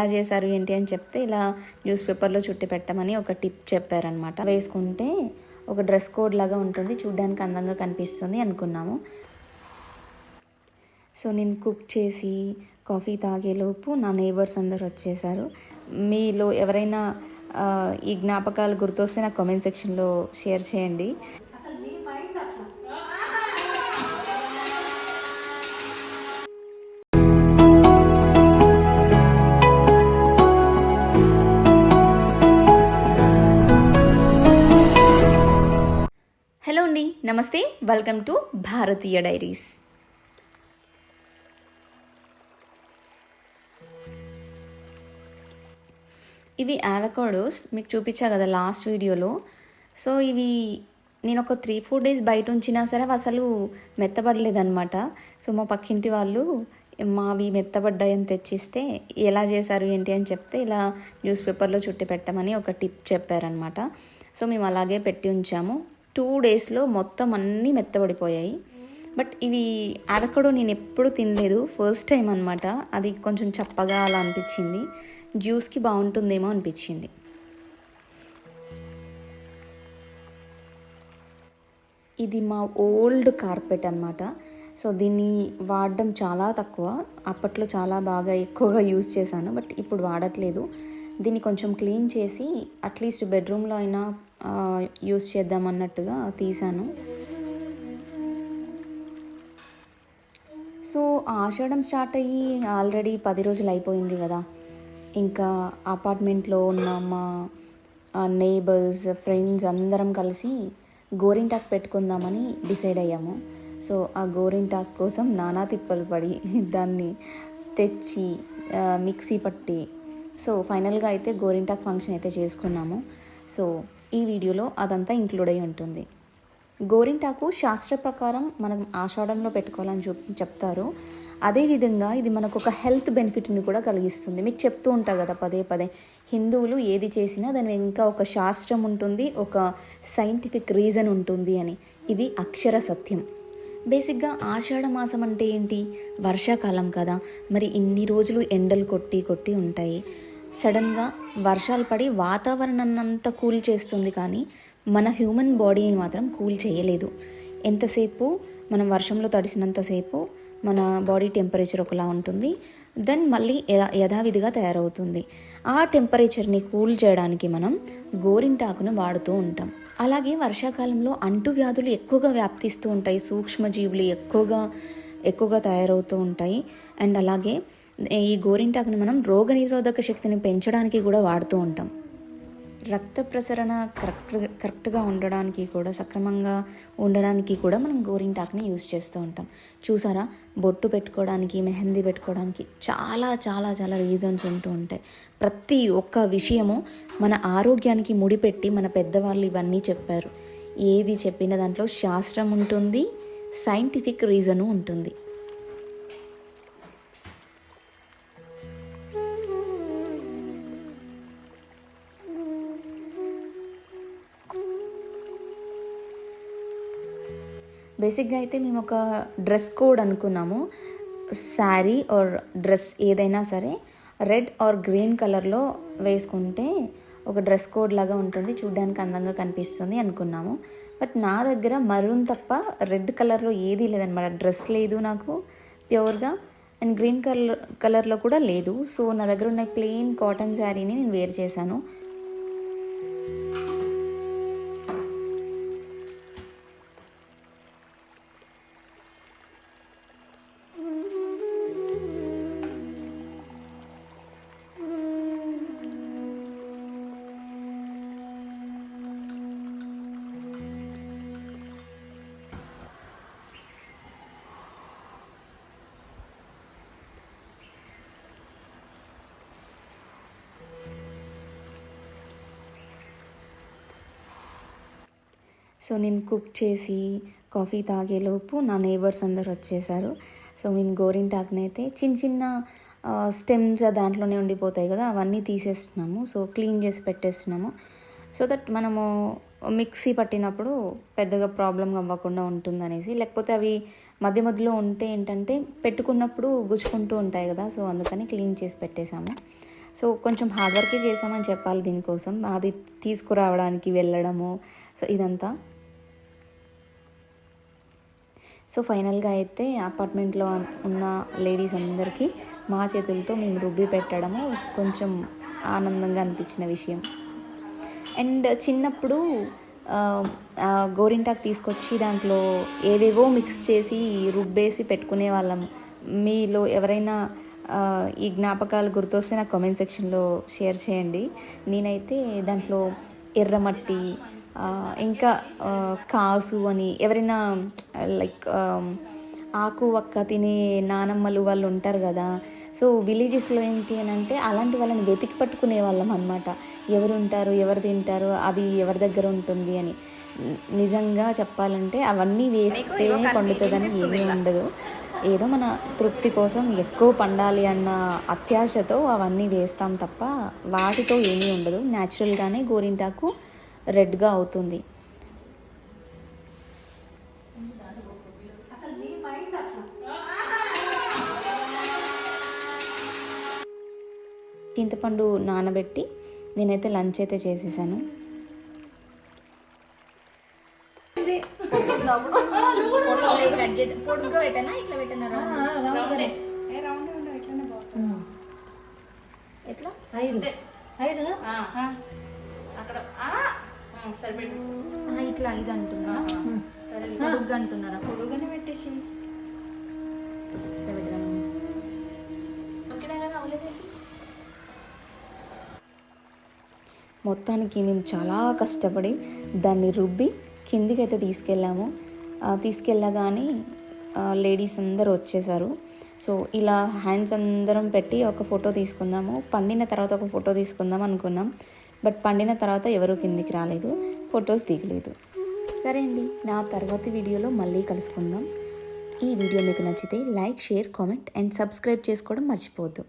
ఎలా చేశారు ఏంటి అని చెప్తే ఇలా న్యూస్ పేపర్లో చుట్టి పెట్టమని ఒక టిప్ చెప్పారనమాట వేసుకుంటే ఒక డ్రెస్ కోడ్ లాగా ఉంటుంది చూడ్డానికి అందంగా కనిపిస్తుంది అనుకున్నాము. సో నేను కుక్ చేసి కాఫీ తాగేలోపు నా నేబర్స్ అందరు వచ్చేసారు. మీలో ఎవరైనా ఈ జ్ఞాపకాలు గుర్తొస్తే నాకు కామెంట్ సెక్షన్లో షేర్ చేయండి. నమస్తే వెల్కమ్ టు భారతీయ డైరీస్. ఇవి ఆవకాడోస్ మీకు చూపించా కదా లాస్ట్ వీడియోలో. సో ఇవి నేను ఒక త్రీ ఫోర్ డేస్ బయట ఉంచినా సరే అవి అసలు మెత్తబడలేదన్నమాట. సో మా పక్కింటి వాళ్ళు మావి మెత్తబడ్డాయని తెచ్చిస్తే ఎలా చేశారు ఏంటి? అని చెప్తే ఇలా న్యూస్ పేపర్లో చుట్టి పెట్టమని ఒక టిప్ చెప్పారనమాట సో మేము అలాగే పెట్టి ఉంచాము. టూ డేస్లో మొత్తం అన్నీ మెత్తబడిపోయాయి. బట్ ఇవి అవకడో నేను ఎప్పుడు తినలేదు. ఫస్ట్ టైం అనమాట అది కొంచెం చప్పగా అలా అనిపించింది. జ్యూస్కి బాగుంటుందేమో అనిపించింది. ఇది మా ఓల్డ్ కార్పెట్ అనమాట సో దీన్ని వాడడం చాలా తక్కువ. అప్పట్లో చాలా బాగా ఎక్కువగా యూజ్ చేశాను. బట్ ఇప్పుడు వాడట్లేదు. దీన్ని కొంచెం క్లీన్ చేసి అట్లీస్ట్ బెడ్రూమ్లో అయినా యూస్ చేద్దామన్నట్టుగా తీసాను. సో ఆషాఢం స్టార్ట్ అయ్యి ఆల్రెడీ పది రోజులు అయిపోయింది కదా. ఇంకా అపార్ట్మెంట్లో ఉన్న మా నేబర్స్ ఫ్రెండ్స్ అందరం కలిసి గోరింటాక్ పెట్టుకుందామని డిసైడ్ అయ్యాము. సో ఆ గోరింటాక్ కోసం నానా తిప్పలు పడి దాన్ని తెచ్చి మిక్సీ పట్టి సో ఫైనల్గా అయితే గోరింటాక్ ఫంక్షన్ అయితే చేసుకున్నాము. సో ఈ వీడియోలో అదంతా ఇంక్లూడ్ అయి ఉంటుంది. గోరింటాకు శాస్త్ర ప్రకారం మనం ఆషాఢంలో పెట్టుకోవాలని చెప్ చెప్తారు. అదేవిధంగా ఇది మనకు ఒక హెల్త్ బెనిఫిట్ని కూడా కలిగిస్తుంది. మీకు చెప్తూ ఉంటా కదా పదే పదే హిందువులు ఏది చేసినా దాని ఇంకా ఒక శాస్త్రం ఉంటుంది ఒక సైంటిఫిక్ రీజన్ ఉంటుంది అని. ఇది అక్షర సత్యం. బేసిక్గా ఆషాఢ మాసం అంటే ఏంటి? వర్షాకాలం కదా. మరి ఇన్ని రోజులు ఎండలు కొట్టి కొట్టి ఉంటాయి. సడన్గా వర్షాలు పడి వాతావరణాన్ని అంతా కూల్ చేస్తుంది కానీ మన హ్యూమన్ బాడీని మాత్రం కూల్ చేయలేదు. ఎంతసేపు? మనం వర్షంలో తడిసినంతసేపు మన బాడీ టెంపరేచర్ ఒకలా ఉంటుంది. దెన్ మళ్ళీ యథావిధిగా తయారవుతుంది. ఆ టెంపరేచర్ని కూల్ చేయడానికి మనం గోరింటాకును వాడుతూ ఉంటాం. అలాగే వర్షాకాలంలో అంటువ్యాధులు ఎక్కువగా వ్యాప్తిస్తూ ఉంటాయి. సూక్ష్మజీవులు ఎక్కువగా ఎక్కువగా తయారవుతూ ఉంటాయి. అండ్ అలాగే ఈ గోరింటాకుని మనం రోగనిరోధక శక్తిని పెంచడానికి కూడా వాడుతూ ఉంటాం. రక్త ప్రసరణ కరెక్ట్ కరెక్ట్గా ఉండడానికి కూడా సక్రమంగా ఉండడానికి కూడా మనం గోరింటాకుని యూజ్ చేస్తూ ఉంటాం. చూసారా? బొట్టు పెట్టుకోవడానికి మెహందీ పెట్టుకోవడానికి చాలా చాలా చాలా రీజన్స్ ఉంటూ ఉంటాయి. ప్రతి ఒక్క విషయము మన ఆరోగ్యానికి ముడిపెట్టి మన పెద్దవాళ్ళు ఇవన్నీ చెప్పారు. ఏది చెప్పిన దాంట్లో శాస్త్రం ఉంటుంది సైంటిఫిక్ రీజను ఉంటుంది. బేసిక్గా అయితే మేము ఒక డ్రెస్ కోడ్ అనుకున్నాము. శారీ ఆర్ డ్రెస్ ఏదైనా సరే రెడ్ ఆర్ గ్రీన్ కలర్లో వేసుకుంటే ఒక డ్రెస్ కోడ్ లాగా ఉంటుంది. చూడ్డానికి అందంగా కనిపిస్తుంది అనుకున్నాము. బట్ నా దగ్గర మరూన్ తప్ప రెడ్ కలర్లో ఏదీ లేదనమాట డ్రెస్ లేదు నాకు ప్యూర్గా. అండ్ గ్రీన్ కలర్ కలర్లో కూడా లేదు. సో నా దగ్గర ఉన్న ప్లెయిన్ కాటన్ శారీని నేను వేర్ చేశాను. సో నేను కుక్ చేసి కాఫీ తాగేలోపు నా నేబర్స్ అందరు వచ్చేసారు. సో మేము గోరింటాకునైతే అయితే చిన్న చిన్న స్టెమ్స్ దాంట్లోనే ఉండిపోతాయి కదా అవన్నీ తీసేస్తున్నాము. సో క్లీన్ చేసి పెట్టేస్తున్నాము. సో దట్ మనము మిక్సీ పట్టినప్పుడు పెద్దగా ప్రాబ్లం అవ్వకుండా ఉంటుందనేసి లేకపోతే అవి మధ్య మధ్యలో ఉంటే ఏంటంటే పెట్టుకున్నప్పుడు గుచ్చుకుంటూ ఉంటాయి కదా సో అందుకని క్లీన్ చేసి పెట్టేశాము. సో కొంచెం హార్డ్ వర్కే చేసామని చెప్పాలి దీనికోసం. అది తీసుకురావడానికి వెళ్ళడము సో ఇదంతా. సో ఫైనల్గా అయితే అపార్ట్మెంట్లో ఉన్న లేడీస్ అందరికీ మా చేతులతో మేము రుబ్బి పెట్టడము. కొంచెం ఆనందంగా అనిపించిన విషయం. అండ్ చిన్నప్పుడు గోరింటాకు తీసుకొచ్చి దాంట్లో ఏవేవో మిక్స్ చేసి రుబ్బేసి పెట్టుకునే వాళ్ళం. మీలో ఎవరైనా ఈ జ్ఞాపకాలు గుర్తొస్తే నాకు కామెంట్ సెక్షన్లో షేర్ చేయండి. నేనైతే దాంట్లో ఎర్రమట్టి ఇంకా కాసు అని ఎవరైనా లైక్ ఆకు వక్క తినే నానమ్మలు వాళ్ళు ఉంటారు కదా. సో విలేజెస్లో ఏంటి అని అంటే అలాంటి వాళ్ళని వెతికి పట్టుకునే వాళ్ళం అనమాట ఎవరు ఉంటారు ఎవరు తింటారు అది ఎవరి దగ్గర ఉంటుంది అని. నిజంగా చెప్పాలంటే అవన్నీ వేస్తే పండుతుందని ఏమీ ఉండదు. ఏదో మన తృప్తి కోసం ఎక్కువ పండాలి అన్న అత్యాశతో అవన్నీ వేస్తాం తప్ప వాటితో ఏమీ ఉండదు. న్యాచురల్గానే గోరింటాకు రెడ్గా అవుతుంది. చింతపండు నానబెట్టి నేనైతే లంచ్ అయితే చేసేసాను. ఎట్లా ఐదు ఐదు అక్కడ సరిపెట్టు ఇట్లా ఇది అంటున్నారా? సరే పొడుగ్గా అంటున్నారా? పెట్టేసి. మొత్తానికి మేము చాలా కష్టపడి దాన్ని రుబ్బి కిందికి అయితే తీసుకెళ్ళాము తీసుకెళ్ళగానే లేడీస్ అందరూ వచ్చేసారు. సో ఇలా హ్యాండ్స్ అందరం పెట్టి ఒక ఫోటో తీసుకుందాము. పండిన తర్వాత ఒక ఫోటో తీసుకుందాం అనుకున్నాం. బట్ పండిన తర్వాత ఎవరు కిందికి రాలేదు ఫొటోస్ దిగలేదు. సరే అండి నా తర్వాతి వీడియోలో మళ్ళీ కలుసుకుందాం. ఈ వీడియో మీకు నచ్చితే like share comment and subscribe చేసుకోవడం మర్చిపోవద్దు.